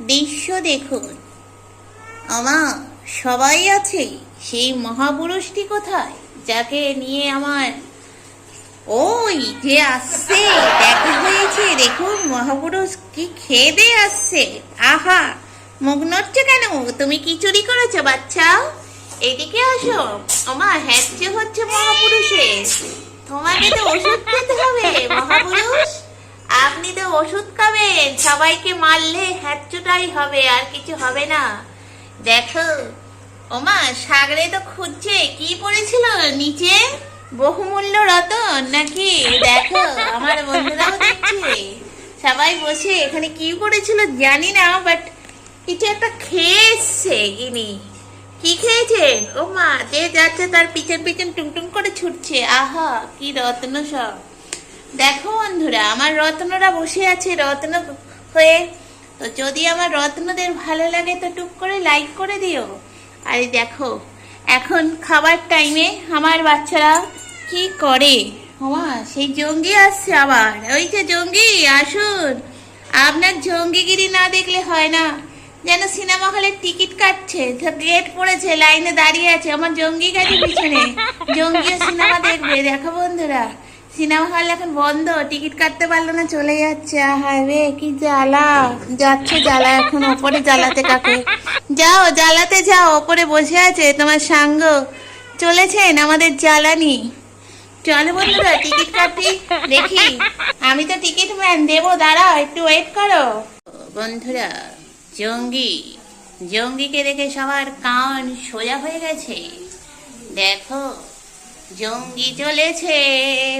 দৃশ্য দেখুন। আমা, সবাই আছে সেই মহাপুরুষটি কোথায়, যাকে নিয়ে আমার ওই যে আসছে, দেখা হয়েছে, দেখুন মহাপুরুষ কি খেয়ে আসছে। আহা, মুখ নড়ছে কেন? তুমি কি চুরি করেছ, বাচ্চা? এদিকে আসো। আমা হ্যাচ্ছে হচ্ছে মহাপুরুষের। তোমাকে তো ওষুধ খেতে হবে, মহাপুরুষ। আপনি তো ওষুধ খাবেন, সবাইকে মারলে হ্যাচ্চুটাই হবে, আর কিছু হবে না। দেখো, ওমা, সাগরে তো খুঁজছে, কি পড়েছিল নিচে? বহুমূল্য রতন নাকি? দেখো, আমার বন্ধুরাও দেখছে। সবাই বসে এখানে কি পড়েছিল জানি না বাট কিছু একটা খেয়ে এসছে ইনি কি খেয়েছেন? ও মা যে যাচ্ছে তার পিছন পিছন টুংটুং করে ছুটছে। আহা, কি রত্ন সব। দেখো বন্ধুরা, আমার রত্নরা বসে আছে, রত্ন হয়ে। তো যদি আমার রত্নদের ভালো লাগে, তো টুক করে লাইক করে দিও। আর দেখো, এখন খাবার টাইমে আমার বাচ্চারা কি করে? ওমা, সেই জঙ্গি আসছে আবার। ওই যে জঙ্গি, আসুন। আপনার জঙ্গিগিরি না দেখলে হয় না। যেন সিনেমা হলের টিকিট কাটছে গেট পড়েছে, লাইনে দাঁড়িয়ে আছে। আমার জঙ্গি গেছে পিছনে। জঙ্গিও সিনেমা দেখবে। দেখো বন্ধুরা সিনেমা হল এখন বন্ধ, টিকিট কাটতে পারল না, চলে যাচ্ছে। হায় রে, কি জ্বালা। যাচ্ছে জ্বালা এখন, ওপরে জ্বালাতে কাকে? যাও, জ্বালাতে যাও, ওপরে বসে আছে তোমার সাঙ্গ। চলেছেন আমাদের জ্বালানি। চলো বন্ধুরা, টিকিট কাটি দেখি। আমি তো টিকিট ম্যান, দেবো, দাঁড়াও, একটু ওয়েট করো। বন্ধুরা, জঙ্গি। জঙ্গিকে দেখে সবার কান সোজা হয়ে গেছে। দেখো জঙ্গি চলেছে,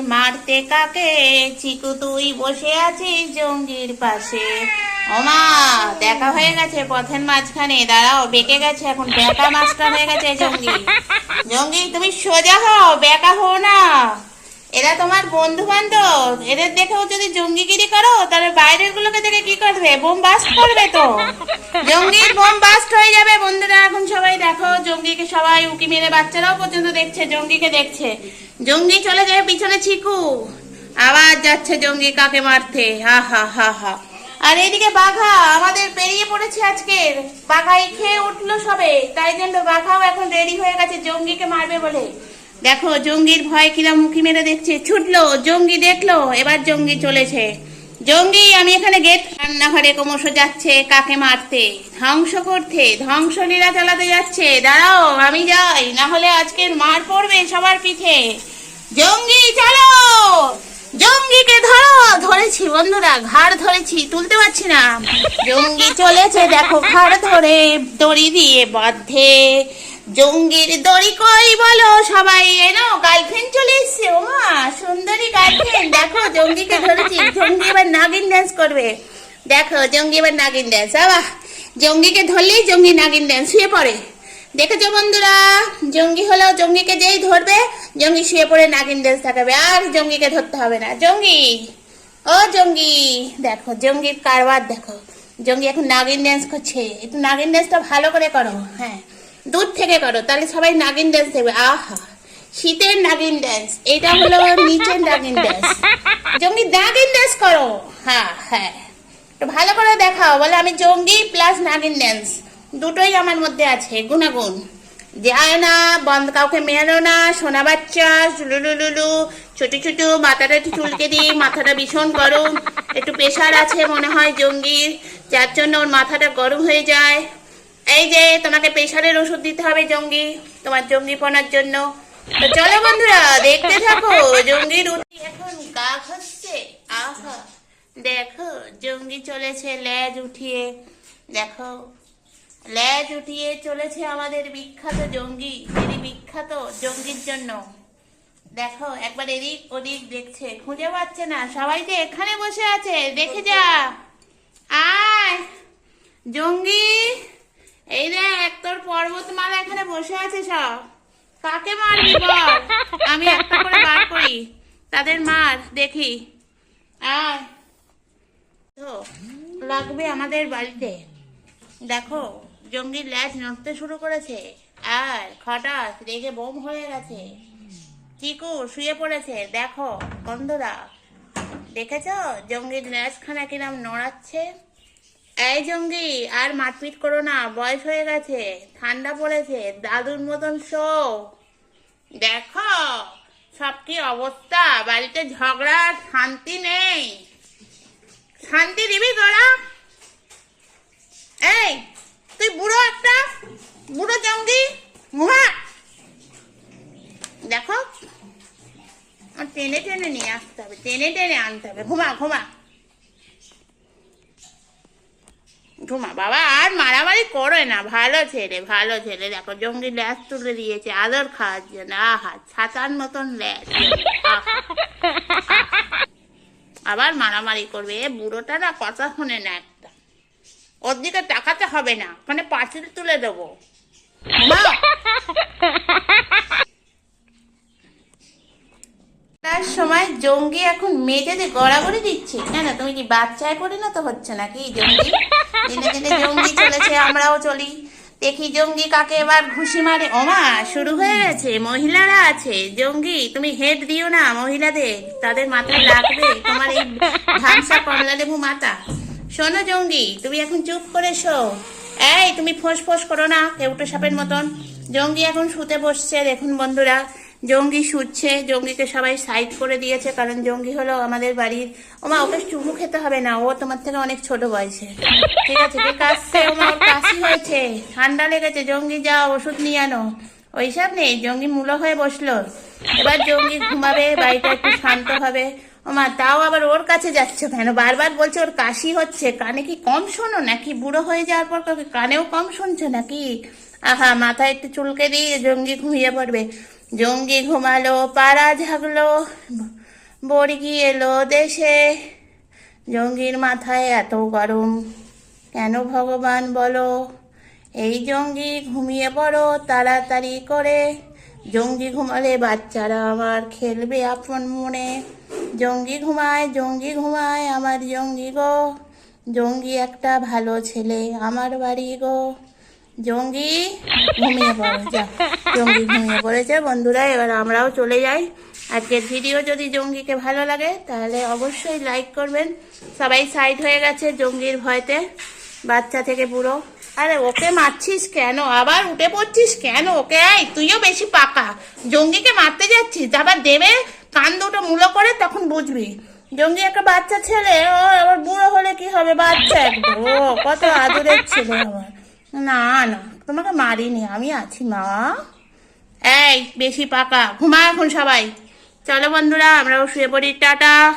মারতে কাকে? চিকু, তুই বসে আছিস জঙ্গির পাশে। ওমা, দেখা হয়ে গেছে পথের মাঝখানে। দাঁড়াও, বেঁকে গেছে এখন। বেকা মাস্টার হয়ে গেছে জঙ্গি। জঙ্গি, তুমি সোজা হও, বেকা হও না। এরা তোমার বন্ধু বান্ধব এদের দেখেও যদি জঙ্গিগিরি করো, তাহলে বাইরের গুলোকে দেখে কি করবে? বোম বাস্ট করবে তো। জঙ্গির বোম বাস্ট হয়ে যাবে। বন্ধুরা, এখন সবাই দেখো, জঙ্গিকে সবাই উকি মেরে বাচ্চারাও পর্যন্ত দেখছে, জঙ্গিকে দেখছে। জঙ্গি চলে যায় পিছনে চিকু আবার যাচ্ছে জঙ্গি কাকে মারতে। হা হা হা হা। আর এদিকে বাঘা, আমাদের পেরিয়ে পড়েছে আজকের। বাঘাই খেয়ে উঠল সবে। তাই জন্য বাঘাও এখন রেডি হয়ে গেছে জঙ্গিকে মারবে বলে। দেখো, জঙ্গির ভয় কিরম মুখি মেরে দেখছে। ছুটলো, জঙ্গি দেখল, এবার জঙ্গি চলেছে। জঙ্গি, আমি এখানে গেট, রান্নাঘরে ক্রমশ যাচ্ছে কাকে মারতে? ধ্বংস করতে ধ্বংস ধ্বংসলীলা চালাতে যাচ্ছে। দাঁড়াও, আমি যাই না হলে আজকের মার পড়বে সবার পিঠে। জঙ্গি, চলো! জঙ্গিকে ধরো! ধরেছি বন্ধুরা, ঘাড় ধরেছি, তুলতে পারছি না। জঙ্গি চলেছে, দেখো, ঘাড় ধরে, দড়ি দিয়ে বাঁধে। জঙ্গির দড়ি কই বলো? সবাই এনো গার্লফ্রেন্ড চলে এসছে। ওমা, সুন্দরী গার্লফ্রেন্ড দেখো, জঙ্গিকে ধরেছি। জঙ্গি এবার নাগিন ড্যান্স করবে। দেখো, জঙ্গি এবার নাগিন ড্যান্স আবাহ জঙ্গিকে ধরলেই জঙ্গি নাগিন ড্যান্স শুয়ে পড়ে। দেখেছ বন্ধুরা? জঙ্গি হলো জঙ্গিকে যেই ধরবে, জঙ্গি শুয়ে পড়ে নাগিন ড্যান্স দেখাবে। আর জঙ্গিকে ধরতে হবে না। জঙ্গি! ও জঙ্গি! দেখো, জঙ্গির কারবার দেখো। জঙ্গি এখন নাগিন ড্যান্স করছে। একটু নাগিন ড্যান্সটা ভালো করে করো। হ্যাঁ। দূর থেকে করো, তাহলে সবাই নাগিন ড্যান্স দেখবে। আহা, শীতের নাগিন ড্যান্স এটা হলো নিচের নাগিন ড্যান্স জঙ্গি, নাগিন ড্যান্স করো। হ্যাঁ হ্যাঁ। একটু ভালো করে দেখাও, বলে আমি জঙ্গি প্লাস নাগিন ড্যান্স দুটোই আমার মধ্যে আছে, গুণাগুণ। যায় না, বন্ধ, কাউকে মেরো না, সোনা বাচ্চা লুলু লুলু ছোট ছোট, মাথাটা একটু চুলকে দিই, মাথাটা ভীষণ গরম। একটু প্রেশার আছে মনে হয় জঙ্গির, যার জন্য ওর মাথাটা গরম হয়ে যায়। এই যে, তোমাকে প্রেশারের ওষুধ দিতে হবে জঙ্গি, তোমার জঙ্গি জঙ্গিপনার জন্য। চলো বন্ধুরা, দেখতে থাকো, জঙ্গির উঠি এখন গা হচ্ছে আহা। দেখো, জঙ্গি চলেছে লেজ উঠিয়ে। দেখো লেজ উঠিয়ে চলেছে আমাদের বিখ্যাত জঙ্গি, যিনি বিখ্যাত জঙ্গির জন্য। দেখো, একবার এদিক ওদিক দেখছে, খুঁজে পাচ্ছে না। সবাই যে এখানে বসে আছে, দেখে যা। আয়, জঙ্গি। এই দেখ, তোর পর্বতমালা এখানে বসে আছে সব। কাকে মারবি বল? আমি একটা করে বার করি। তাদের মার, দেখি। আয়। তো লাগবে আমাদের বাড়িতে। দেখো জঙ্গির ল্যাজ নড়তে শুরু করেছে। আর হঠাৎ রেগে বোম হয়ে গেছে। চিকু, শুয়ে পড়েছে। দেখো, বন্ধুরা। দেখেছ? জঙ্গির ল্যাজখানা কিরম নড়াচ্ছে? এই জঙ্গি, আর মারপিট করো না, বয়স হয়ে গেছে, ঠান্ডা পড়েছে, দাদুর মতন শো। দেখো, সব কি অবস্থা, বাড়িতে ঝগড়া শান্তি নেই। শান্তি দিবি তোরা? এই, তুই বুড়ো একটা, বুড়ো জঙ্গি ঘুমা দেখো টেনে টেনে নিয়ে আসতে হবে, টেনে টেনে আনতে হবে। ঘুমা ঘুমা। ঘুমা বাবা, আর মারামারি করে না। ভালো ছেলে ভালো ছেলে। দেখো, জঙ্গি ল্যাস তুলে দিয়েছে, আদর খাওয়ার জন্য। আহা, ছাতার মতন ল্যাস। আবার মারামারি করবে। এ বুড়োটা না কথা শোনে না একটা। ওর দিকে তাকাতে হবে না। মানে পাঁচিল তুলে দেবো। তার সময় জঙ্গি এখন মেঝেতে গড়াগড়ি দিচ্ছে। কেন তুমি কি বাচ্চায় পরিণত হচ্ছে নাকি জঙ্গি? দিনে দিনে জঙ্গি চলেছে, আমরাও চলি। দেখি জঙ্গি কাকে এবার ঘুষি মারে। ওমা, শুরু হয়ে গেছে, মহিলারা আছে। জঙ্গি, তুমি হেড দিও না মহিলাদের, তাদের মাথায় লাগবে তোমার এই ধানসা কমলা লেবু মাথা। শোনো জঙ্গি, তুমি এখন চুপ করে শো। এই, তুমি ফোঁস ফোঁস করো না, কেউটো সাপের মতন। জঙ্গি এখন শুতে বসছে, দেখুন বন্ধুরা। জঙ্গি শুচ্ছে, জঙ্গিকে সবাই সাইড করে দিয়েছে, কারণ জঙ্গি হলো আমাদের বাড়ির ওমা ওকে চুমু খেতে হবে না, ও তোমার থেকে অনেক ছোট বয়সে। ঠিক আছে, ঠিক ওমা ওর কাশি হয়েছে, ঠান্ডা লেগেছে, জঙ্গি যাও, ওষুধ নিয়ে আনো। ওইসব নেই, জঙ্গি মূলো হয়ে বসল। এবার জঙ্গি ঘুমাবে, বাড়িটা একটু শান্ত হবে। ওমা তাও আবার ওর কাছে যাচ্ছ কেন? বারবার বলছে ওর কাশি হচ্ছে, কানে কি কম শোনো নাকি? বুড়ো হয়ে যাওয়ার পর কানেও কম শুনছো নাকি? আহা, মাথায় একটু চুলকে দিয়ে জঙ্গি ঘুমিয়ে পড়বে। জঙ্গি ঘুমালো, পাড়া ঝাগলো বর্গি এলো দেশে। জঙ্গির মাথায় এত গরম, কেন ভগবান বলো? এই জঙ্গি ঘুমিয়ে পড়ো তাড়াতাড়ি করে। জঙ্গি ঘুমালে বাচ্চারা আমার খেলবে আপন মনে। জঙ্গি ঘুমায় জঙ্গি ঘুমায় আমার জঙ্গি গো। জঙ্গি একটা ভালো ছেলে আমার বাড়ি গো। জঙ্গি ঘুমিয়ে পড়ো জঙ্গি ঘুমিয়ে পড়েছে। বন্ধুরা, এবার আমরাও চলে যাই। আজকের ভিডিও যদি জঙ্গিকে ভালো লাগে, তাহলে অবশ্যই লাইক করবেন। সবাই সাইড হয়ে গেছে জঙ্গির ভয়তে। বাচ্চা থেকে বুড়ো আরে, ওকে মারছিস কেন? আবার উঠে পড়ছিস কেন ওকে? এই, তুইও বেশি পাকা। জঙ্গিকে মারতে যাচ্ছিস, আবার দেবে কান দুটো মূলো করে, তখন বুঝবি। জঙ্গি একটা বাচ্চা ছেলে, ও আবার বুড়ো হলে কি হবে? বাচ্চা একদম। ও, কত আদরের ছেলে আমার। না না, তোমাকে মারিনি, আমি আছি মা। এই, বেশি পাকা ঘুমা এখন সবাই। চলো বন্ধুরা, আমরাও শুয়ে পড়ি, টাটা।